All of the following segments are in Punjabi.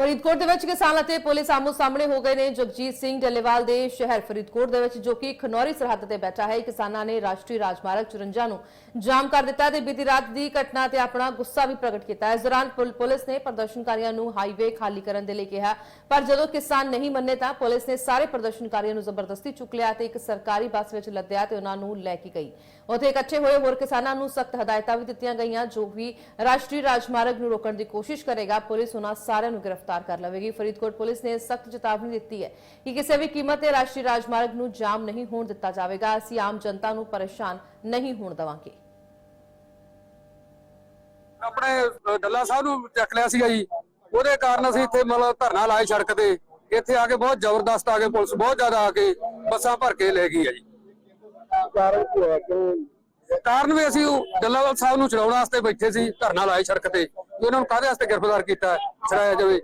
ਫਰੀਦਕੋਟ ਦੇ ਵਿੱਚ ਕਿਸਾਨ ਅਤੇ ਪੁਲਿਸ ਆਮੋ ਸਾਹਮਣੇ ਹੋ ਗਏ ਨੇ। ਜਗਜੀਤ ਸਿੰਘ ਡੱਲੇਵਾਲ ਦੇ ਸ਼ਹਿਰ ਫਰੀਦਕੋਟ ਦੇ ਵਿੱਚ, ਜੋ ਕਿ ਖਨੌਰੀ ਸਰਹੱਦ ਤੇ ਬੈਠਾ ਹੈ। ਕਿਸਾਨਾਂ ਨੇ ਰਾਸ਼ਟਰੀ ਰਾਜਮਾਰਗ 54 ਨੂੰ ਜਾਮ ਕਰ ਦਿੱਤਾ ਤੇ ਬੀਤੀ ਰਾਤ ਦੀ ਘਟਨਾ ਤੇ ਆਪਣਾ ਗੁੱਸਾ ਵੀ ਪ੍ਰਗਟ ਕੀਤਾ ਇਸ ਦੌਰਾਨ ਪੁਲਿਸ ਨੇ ਪ੍ਰਦਰਸ਼ਨਕਾਰੀਆਂ ਨੂੰ ਹਾਈਵੇ ਖਾਲੀ ਕਰਨ ਦੇ ਲਈ ਕਿਹਾ, ਪਰ ਜਦੋਂ ਕਿਸਾਨ ਨਹੀਂ ਮੰਨੇ ਤਾਂ ਪੁਲਿਸ ਨੇ ਸਾਰੇ ਪ੍ਰਦਰਸ਼ਨਕਾਰੀਆਂ ਨੂੰ ਜ਼ਬਰਦਸਤੀ ਚੁੱਕ ਲਿਆ ਤੇ ਇੱਕ ਸਰਕਾਰੀ ਬੱਸ ਵਿੱਚ ਲੱਦਿਆ ਤੇ ਉਹਨਾਂ ਨੂੰ ਲੈ ਕੇ ਗਈ। ਉੱਥੇ ਇਕੱਠੇ ਹੋਏ ਹੋਰ ਕਿਸਾਨਾਂ ਨੂੰ ਸਖਤ ਹਦਾਇਤਾਂ ਵੀ ਦਿੱਤੀਆਂ ਗਈਆਂ, ਜੋ ਵੀ ਰਾਸ਼ਟਰੀ ਰਾਜਮਾਰਗ ਨੂੰ ਰੋਕਣ ਦੀ ਕੋਸ਼ਿਸ਼ ਕਰੇਗਾ, ਪੁਲਿਸ ਉਹਨਾਂ ਸਾਰਿਆਂ ਨੂੰ ਗ੍ਰਿਫਤਾਰ ਕਰ ਲਵੇਗੀ। ਫਰੀਦਕੋਟ ਪੁਲਿਸ ਨੇ ਸਖਤ ਚੇਤਾਵਨੀ ਦਿੱਤੀ ਹੈ ਕਿ ਕਿਸੇ ਵੀ ਕੀਮਤ ਤੇ ਰਾਸ਼ਟਰੀ ਰਾਜਮਾਰਗ ਨੂੰ ਜਾਮ ਨਹੀਂ ਹੋਣ ਦਿੱਤਾ ਜਾਵੇਗਾ। ਅਸੀਂ ਆਮ ਜਨਤਾ ਨੂੰ ਪਰੇਸ਼ਾਨ ਨਹੀਂ ਹੋਣ ਦੇਵਾਂਗੇ। ਆਪਣੇ ਡੱਲਾ ਸਾਹਿਬ ਨੂੰ ਚੱਕ ਲਿਆ ਸੀਗਾ ਜੀ। ਉਹਦੇ ਕਾਰਨ ਅਸੀਂ ਇੱਥੇ ਮਤਲਬ ਧਰਨਾ ਲਾਏ ਸੜਕ ਤੇ। ਇੱਥੇ ਆ ਕੇ ਬਹੁਤ ਜ਼ਬਰਦਸਤ ਆ ਕੇ ਪੁਲਿਸ ਬਹੁਤ ਜ਼ਿਆਦਾ ਆ ਕੇ ਬੱਸਾਂ ਭਰ ਕੇ ਲੈ ਗਈ ਆ ਜੀ। ਕਾਰਨ ਕੀ ਹੋਇਆ? ਕਿਉਂ? ਕਾਰਨ ਵੀ ਅਸੀਂ ਉਹ ਡੱਲਾਵਾਲ ਸਾਹਿਬ ਨੂੰ ਛਡਾਉਣ ਵਾਸਤੇ ਬੈਠੇ ਸੀ ਧਰਨਾ ਲਾਏ ਸੜਕ ਤੇ। ਉਹਨਾਂ ਨੂੰ ਕਾਹਦੇ ਵਾਸਤੇ ਗ੍ਰਿਫਤਾਰ ਕੀਤਾ ਛੜਾਇਆ ਜਾਵੇ?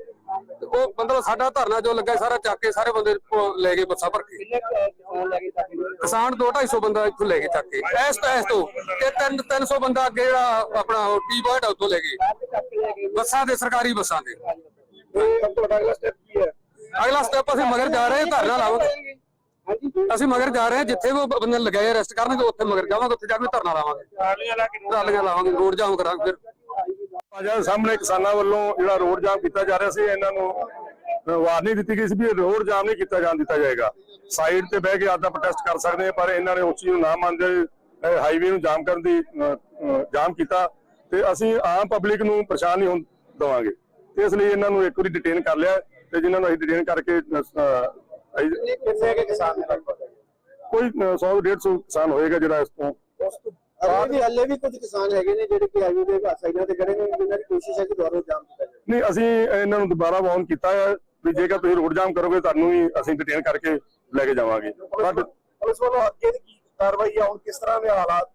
ਉਹ ਮਤਲਬ ਸਾਡਾ ਧਰਨਾ ਜੋ ਲੱਗਾ ਸਾਰਾ ਚੱਕ ਕੇ ਸਾਰੇ ਬੰਦੇ ਲੈ ਗਏ ਬੱਸਾਂ ਭਰ ਕੇ। ਕਿਸਾਨ ਲੈ ਕੇ ਚੱਕੇ ਗਏ? ਕਿਸਾਨ 2-250 ਬੰਦਾ ਇੱਥੋਂ ਲੈ ਕੇ ਚੱਕ ਕੇ। ਐਸ ਤੋਂ ਐਸ ਤੋਂ ਤੇ 3 300 ਬੰਦਾ ਅੱਗੇ ਜਿਹੜਾ ਆਪਣਾ ਟੀ ਬਾਇਟ ਉੱਥੋਂ ਲੈ ਗਏ? ਬੱਸਾਂ ਦੇ ਸਰਕਾਰੀ ਬੱਸਾਂ ਦੇ। ਅਗਲਾ ਸਟੈਪ ਅਸੀਂ ਮਗਰ ਜਾ ਰਹੇ ਹਾਂ ਧਰਨਾ ਲਾਵਾਂਗੇ। ਅਸੀਂ ਮਗਰ ਜਾ ਰਹੇ ਹਾਂ ਜਿੱਥੇ ਉਹ ਬੰਦੇ ਲਗਾਏ ਅਰੈਸਟ ਕਰਨਗੇ ਉੱਥੇ ਮਗਰ ਜਾਵਾਂਗੇ ਉੱਥੇ ਜਾ ਕੇ ਧਰਨਾ ਲਾਵਾਂਗੇ। ਟਰਾਲੀਆਂ ਲਾਵਾਂਗੇ ਰੋਡ ਜਾਮ ਕਰਾਂਗੇ ਫਿਰ। ਅੱਜ ਸਾਹਮਣੇ ਕਿਸਾਨਾਂ ਵੱਲੋਂ ਜਿਹੜਾ ਰੋਡ ਜਾਮ ਕੀਤਾ ਜਾ ਰਿਹਾ ਸੀ ਇਹਨਾਂ ਨੂੰ ਵਾਰਨਿੰਗ ਦਿੱਤੀ ਗਈ ਸੀ ਵੀ ਰੋਡ ਜਾਮ ਨਹੀਂ ਕੀਤਾ ਜਾਣ ਦਿੱਤਾ ਜਾਏਗਾ। ਸਾਈਡ ਤੇ ਬਹਿ ਕੇ ਆਪਦਾ ਪ੍ਰੋਟੈਸਟ ਕਰ ਸਕਦੇ ਆ ਪਰ ਇਹਨਾਂ ਨੇ ਉਸ ਚੀਜ਼ ਨੂੰ ਨਾ ਮੰਨਦੇ ਹਾਈਵੇ ਨੂੰ ਜਾਮ ਕਰਨ ਦੀ ਜਾਮ ਕੀਤਾ ਤੇ ਅਸੀਂ ਆਮ ਪਬਲਿਕ ਨੂੰ ਪਰੇਸ਼ਾਨ ਨਹੀਂ ਹੋਣ ਦਵਾਂਗੇ। ਇਸ ਲਈ ਇਹਨਾਂ ਨੂੰ ਇੱਕ ਵਾਰੀ ਡਿਟੇਨ ਕਰ ਲਿਆ ਤੇ ਜਿਨ੍ਹਾਂ ਨੂੰ ਅਸੀਂ ਡਿਟੇਨ ਕਰਕੇ ਕਿੰਨੇ ਕੇ ਕਿਸਾਨ ਨੇ ਕੋਈ 100 150 ਕਿਸਾਨ ਹੋਏਗਾ ਜਿਹੜਾ ਇਸ ਤੋਂ ਉਸ ਤੋਂ ਬਾਅਦ ਵੀ ਹੱਲੇ ਵੀ ਕੁਝ ਕਿਸਾਨ ਹੈਗੇ ਨੇ ਜਿਹੜੇ ਕਿ ਹਾਈਵੇ ਦੇ ਸਾਈਡਾਂ ਤੇ ਖੜੇ ਨੇ ਜਿਨ੍ਹਾਂ ਦੀ ਕੋਸ਼ਿਸ਼ ਹੈ ਕਿ ਦੁਬਾਰਾ ਜਾਮ ਕੀਤਾ ਜਾਵੇ। ਨਹੀਂ ਅਸੀਂ ਇਹਨਾਂ ਨੂੰ ਦੁਬਾਰਾ ਵਾਰਨ ਕੀਤਾ ਹੈ ਵੀ ਜੇਕਰ ਤੁਸੀਂ ਰੋਡ ਜਾਮ ਕਰੋਗੇ ਤੁਹਾਨੂੰ ਵੀ ਅਸੀਂ ਡਿਟੇਨ ਕਰਕੇ ਲੈ ਕੇ ਜਾਵਾਂਗੇ। ਬਟ ਪੁਲਿਸ ਵੱਲੋਂ ਅੱਗੇ ਦੀ ਕੀ ਕਾਰਵਾਈ ਆ ਹੁਣ ਕਿਸ ਤਰ੍ਹਾਂ ਦੇ ਹਾਲਾਤ?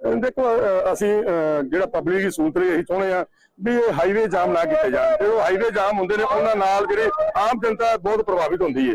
ਅਹ ਦੇਖੋ ਅਹ ਅਸੀਂ ਅਹ ਜਿਹੜਾ ਪਬਲਿਕ ਦੀ ਸਹੂਲਤ ਲਈ ਇਹੀ ਚਾਹੁੰਦੇ ਆ ਵੀ ਇਹ ਹਾਈਵੇ ਜਾਮ ਨਾ ਕੀਤੇ ਜਾਣ। ਹਾਈਵੇ ਜਾਮ ਹੁੰਦੇ ਨੇ ਉਹਨਾਂ ਨਾਲ ਜਿਹੜੇ ਆਮ ਜਨਤਾ ਬਹੁਤ ਪ੍ਰਭਾਵਿਤ ਹੁੰਦੀ ਹੈ।